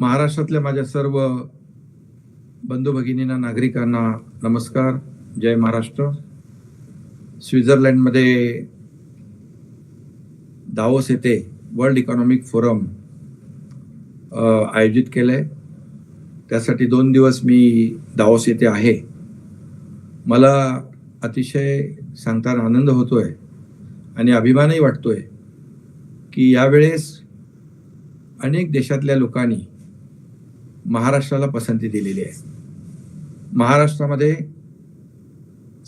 महाराष्ट्रातल्या माझ्या सर्व बंधू भगिनींना नागरिकांना नमस्कार. जय महाराष्ट्र. स्वित्झर्लंडमध्ये दावोस येथे वर्ल्ड इकॉनॉमिक फोरम आयोजित केलं आहे त्यासाठी दोन दिवस मी दावोस येथे आहे. मला अतिशय सांगताना आनंद होतोय आणि अभिमानही वाटतोय की यावेळेस अनेक देशातल्या लोकांनी महाराष्ट्राला पसंती दिलेली आहे. महाराष्ट्रामध्ये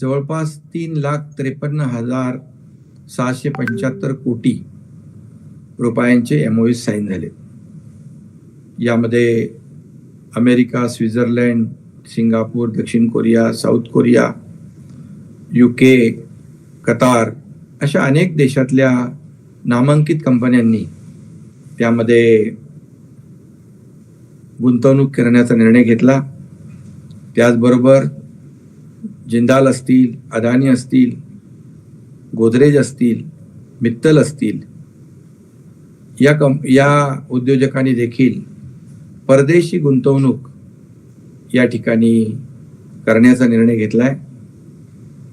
जवळपास तीन लाख त्रेपन्न हजार सहाशे पंच्याहत्तर कोटी रुपयांचे एम साईन झाले. यामध्ये अमेरिका स्वित्झर्लंड सिंगापूर दक्षिण Korea south Korea U K Qatar अशा अनेक देशातल्या नामांकित कंपन्यांनी त्यामध्ये गुंतवणूक करण्याचा निर्णय घेतला. त्याचबरोबर जिंदाल असतील अदानी असतील गोदरेज असतील मित्तल असतील या कं या उद्योजकांनी देखील परदेशी गुंतवणूक या ठिकाणी करण्याचा निर्णय घेतला आहे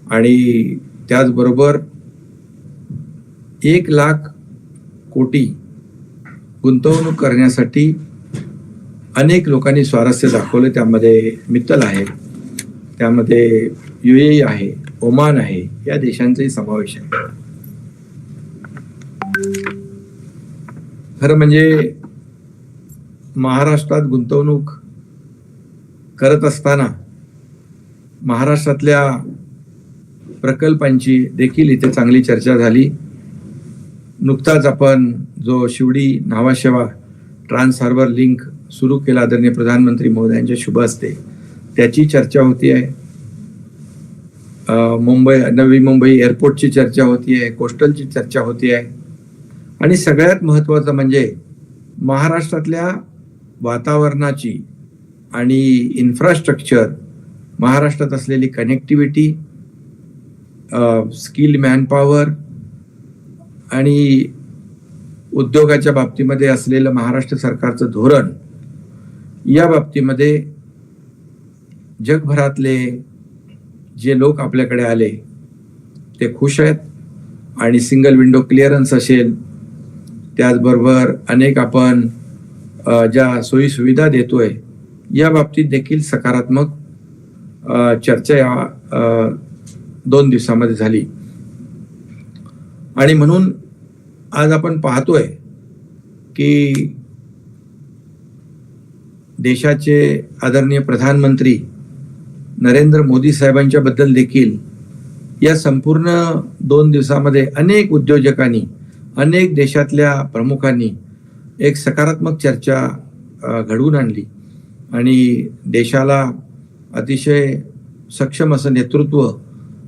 आणि त्याचबरोबर एक लाख कोटी गुंतवणूक करण्यासाठी अनेक लोकांनी स्वारस्य दाखवलं. त्यामध्ये मित्तल आहे. त्यामध्ये यु ए आहे ओमान आहे. या देशांचाही समावेश आहे. खरं म्हणजे महाराष्ट्रात गुंतवणूक करत असताना महाराष्ट्रातल्या प्रकल्पांची देखील इथे चांगली चर्चा झाली. नुकताच आपण जो Shivdi Nhava Sheva trans harbour link सुरू केला आदरणीय प्रधानमंत्री महोदयांच्या शुभ असते त्याची चर्चा होती आहे. मुंबई नवी मुंबई एअरपोर्टची चर्चा होती आहे कोस्टलची चर्चा होती आहे. आणि सगळ्यात महत्त्वाचं म्हणजे महाराष्ट्रातल्या वातावरणाची आणि इन्फ्रास्ट्रक्चर महाराष्ट्रात असलेली कनेक्टिव्हिटी स्किल मॅनपॉवर आणि उद्योगाच्या बाबतीमध्ये असलेलं महाराष्ट्र सरकारचं धोरण या बाबतीमध्ये जगभरातले जे लोक आपल्याकडे आले ते खुश आहेत आणि सिंगल विंडो क्लिअरन्स असेल त्याचबरोबर अनेक आपण ज्या सोयीसुविधा देतोय या बाबतीत देखील सकारात्मक चर्चा या दोन दिवसामध्ये झाली. आणि म्हणून आज आपण पाहतोय की देशाचे आदरणीय प्रधानमंत्री नरेंद्र मोदी साहेबांच्या बद्दल देखील या संपूर्ण दोन दिवसामध्ये अनेक उद्योजकांनी अनेक देशातल्या प्रमुखांनी एक सकारात्मक चर्चा घडवून आणली. आणि देशाला अतिशय सक्षम असं नेतृत्व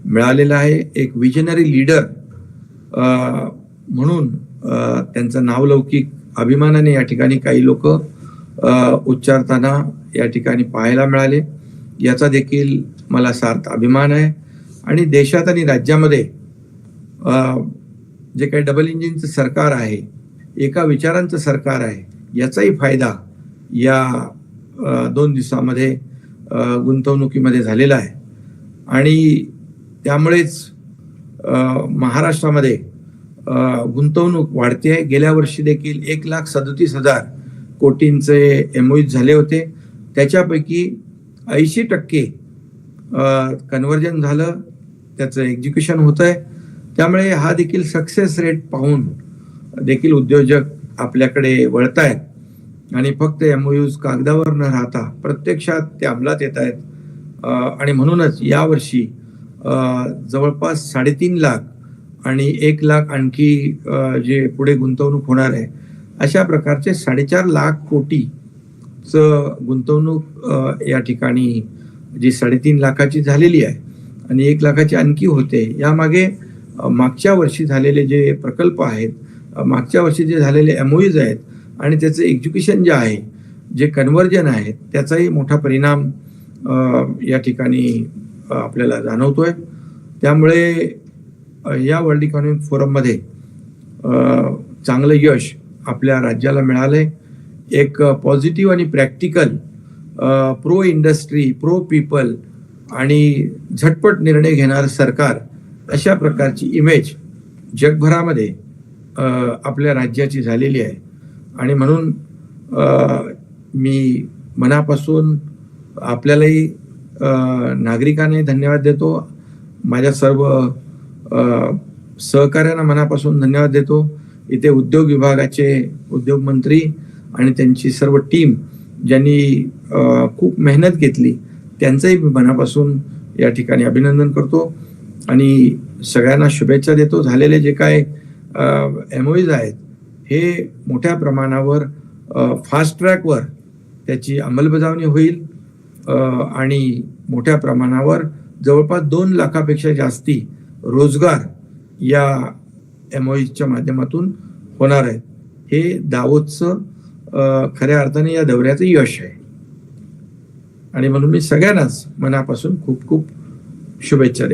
मिळालेलं आहे. एक विजनरी लीडर म्हणून त्यांचं नावलौकिक अभिमानाने या ठिकाणी काही लोक उच्चारताना या ठिकाणी पाहायला मिळाले. याचा देखील मला सार्थ अभिमान आहे. आणि देशात आणि राज्यामध्ये जे काही डबल इंजिनचं सरकार आहे एका विचारांचं सरकार आहे याचाही फायदा या दोन दिवसामध्ये गुंतवणुकीमध्ये झालेला आहे. आणि त्यामुळेच महाराष्ट्रामध्ये गुंतवणूक वाढते आहे. गेल्या वर्षी देखील एक लाख सदतीस हजार कोटींचे एमओईज झाले होते. त्याच्यापैकी ऐंशी टक्के कन्वर्जन झालं. त्याचं एक्झिक्युशन होत आहे त्यामुळे हा देखील सक्सेस रेट पाहून देखील उद्योजक आपल्याकडे वळत आहेत आणि फक्त एमओयूज कागदावर न राहता प्रत्यक्षात ते अंमलात येत आहेत आणि म्हणूनच यावर्षी जवळपास साडेतीन लाख आणि एक लाख आणखी जे पुढे गुंतवणूक होणार आहे अशा प्रकारचे साडेचार लाख कोटीचं गुंतवणूक या ठिकाणी जी साडेतीन लाखाची झालेली आहे आणि एक लाखाची आणखी होते यामागे मागच्या वर्षी झालेले जे प्रकल्प आहेत मागच्या वर्षी जे झालेले एमओईज आहेत आणि त्याचं एक्झिक्युशन जे आहे जे कन्वर्जन आहे त्याचाही मोठा परिणाम या ठिकाणी आपल्याला जाणवतोय. त्यामुळे या वर्ल्ड इकॉनॉमिक फोरममध्ये चांगलं यश आपल्या राज्याला मिळालंय एक पॉझिटिव्ह आणि practical pro industry pro people आणि झटपट निर्णय घेणारं सरकार अशा प्रकारची इमेज जगभरामध्ये आपल्या राज्याची झालेली आहे. आणि म्हणून मी मनापासून आपल्यालाही नागरिकाने नागरिकांनाही धन्यवाद देतो. माझ्या सर्व सहकार्यांना मनापासून धन्यवाद देतो. इथे उद्योग विभागाचे उद्योग मंत्री आणि त्यांची सर्व टीम ज्यांनी खूप मेहनत घेतली त्यांचंही मी मनापासून या ठिकाणी अभिनंदन करतो. आणि सगळ्यांना शुभेच्छा देतो. झालेले जे काय एमओईज आहेत हे मोठ्या प्रमाणावर फास्ट ट्रॅकवर त्याची अंमलबजावणी होईल. आणि मोठ्या प्रमाणावर जवळपास दोन लाखापेक्षा जास्ती रोजगार या एमओईच्या माध्यमातून होणार आहेत हे दावोदचं खऱ्या अर्थाने या दौऱ्याचं यश आहे. आणि म्हणून मी सगळ्यांनाच मनापासून खूप खूप शुभेच्छा देतो.